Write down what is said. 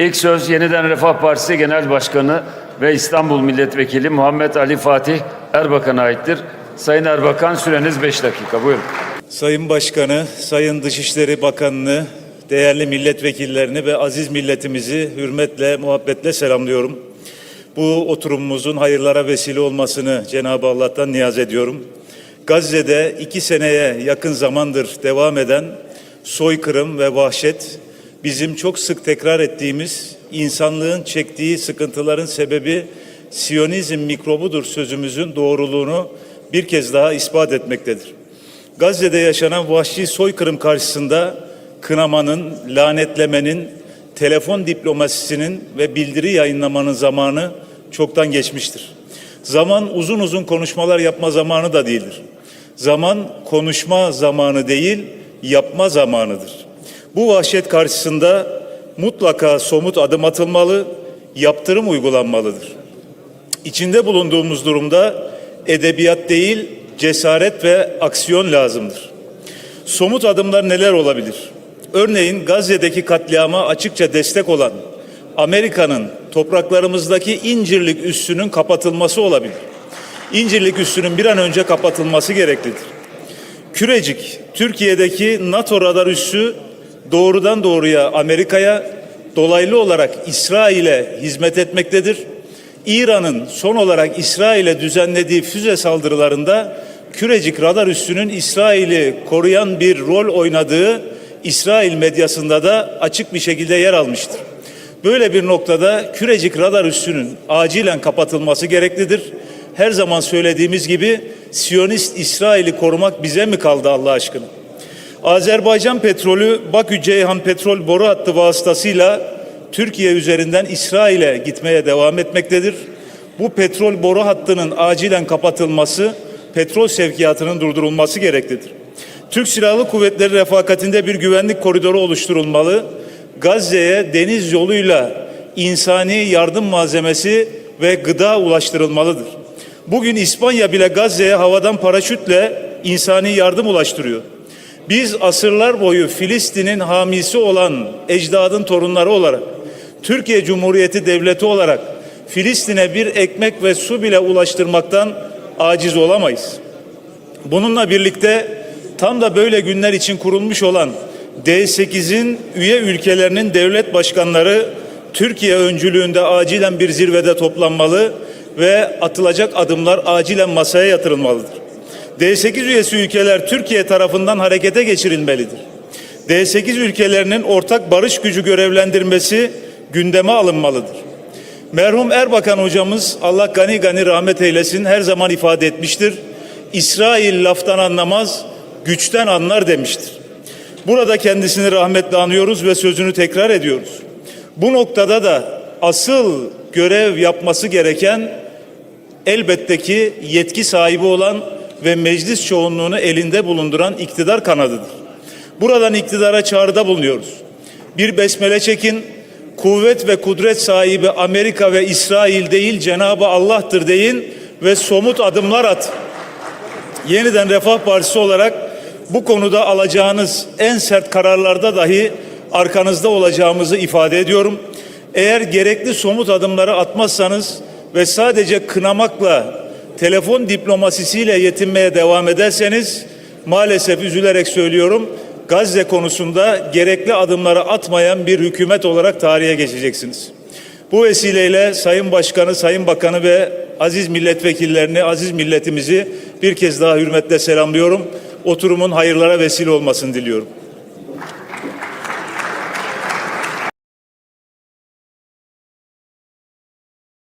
İlk söz Yeniden Refah Partisi Genel Başkanı ve İstanbul Milletvekili Muhammed Ali Fatih Erbakan'a aittir. Sayın Erbakan süreniz 5 dakika. Buyurun. Sayın Başkanı, Sayın Dışişleri Bakanını, değerli milletvekillerini ve aziz milletimizi hürmetle, muhabbetle selamlıyorum. Bu oturumumuzun hayırlara vesile olmasını Cenab-ı Allah'tan niyaz ediyorum. Gazze'de iki seneye yakın zamandır devam eden soykırım ve vahşet bizim çok sık tekrar ettiğimiz insanlığın çektiği sıkıntıların sebebi Siyonizm mikrobudur sözümüzün doğruluğunu bir kez daha ispat etmektedir. Gazze'de yaşanan vahşi soykırım karşısında kınamanın, lanetlemenin, telefon diplomasisinin ve bildiri yayınlamanın zamanı çoktan geçmiştir. Zaman uzun uzun konuşmalar yapma zamanı da değildir. Zaman konuşma zamanı değil, yapma zamanıdır. Bu vahşet karşısında mutlaka somut adım atılmalı, yaptırım uygulanmalıdır. İçinde bulunduğumuz durumda edebiyat değil, cesaret ve aksiyon lazımdır. Somut adımlar neler olabilir? Örneğin Gazze'deki katliama açıkça destek olan Amerika'nın topraklarımızdaki İncirlik üssünün kapatılması olabilir. İncirlik üssünün bir an önce kapatılması gereklidir. Kürecik, Türkiye'deki NATO radar üssü doğrudan doğruya Amerika'ya, dolaylı olarak İsrail'e hizmet etmektedir. İran'ın son olarak İsrail'e düzenlediği füze saldırılarında Kürecik radar üssünün İsrail'i koruyan bir rol oynadığı İsrail medyasında da açık bir şekilde yer almıştır. Böyle bir noktada Kürecik radar üssünün acilen kapatılması gereklidir. Her zaman söylediğimiz gibi Siyonist İsrail'i korumak bize mi kaldı Allah aşkına? Azerbaycan petrolü Bakü Ceyhan petrol boru hattı vasıtasıyla Türkiye üzerinden İsrail'e gitmeye devam etmektedir. Bu petrol boru hattının acilen kapatılması, petrol sevkiyatının durdurulması gereklidir. Türk Silahlı Kuvvetleri refakatinde bir güvenlik koridoru oluşturulmalı. Gazze'ye deniz yoluyla insani yardım malzemesi ve gıda ulaştırılmalıdır. Bugün İspanya bile Gazze'ye havadan paraşütle insani yardım ulaştırıyor. Biz asırlar boyu Filistin'in hamisi olan ecdadın torunları olarak, Türkiye Cumhuriyeti Devleti olarak Filistin'e bir ekmek ve su bile ulaştırmaktan aciz olamayız. Bununla birlikte tam da böyle günler için kurulmuş olan D8'in üye ülkelerinin devlet başkanları Türkiye öncülüğünde acilen bir zirvede toplanmalı ve atılacak adımlar acilen masaya yatırılmalıdır. D8 üyesi ülkeler Türkiye tarafından harekete geçirilmelidir. D8 ülkelerinin ortak barış gücü görevlendirmesi gündeme alınmalıdır. Merhum Erbakan hocamız Allah gani gani rahmet eylesin her zaman ifade etmiştir. İsrail laftan anlamaz, güçten anlar demiştir. Burada kendisini rahmetle anıyoruz ve sözünü tekrar ediyoruz. Bu noktada da asıl görev yapması gereken elbette ki yetki sahibi olan ve meclis çoğunluğunu elinde bulunduran iktidar kanadıdır. Buradan iktidara çağrıda bulunuyoruz. Bir besmele çekin, kuvvet ve kudret sahibi Amerika ve İsrail değil Cenabı Allah'tır deyin ve somut adımlar at. Yeniden Refah Partisi olarak bu konuda alacağınız en sert kararlarda dahi arkanızda olacağımızı ifade ediyorum. Eğer gerekli somut adımları atmazsanız ve sadece kınamakla telefon diplomasisiyle yetinmeye devam ederseniz maalesef üzülerek söylüyorum Gazze konusunda gerekli adımları atmayan bir hükümet olarak tarihe geçeceksiniz. Bu vesileyle Sayın Başkanı, Sayın Bakanı ve aziz milletvekillerini, aziz milletimizi bir kez daha hürmetle selamlıyorum. Oturumun hayırlara vesile olmasını diliyorum.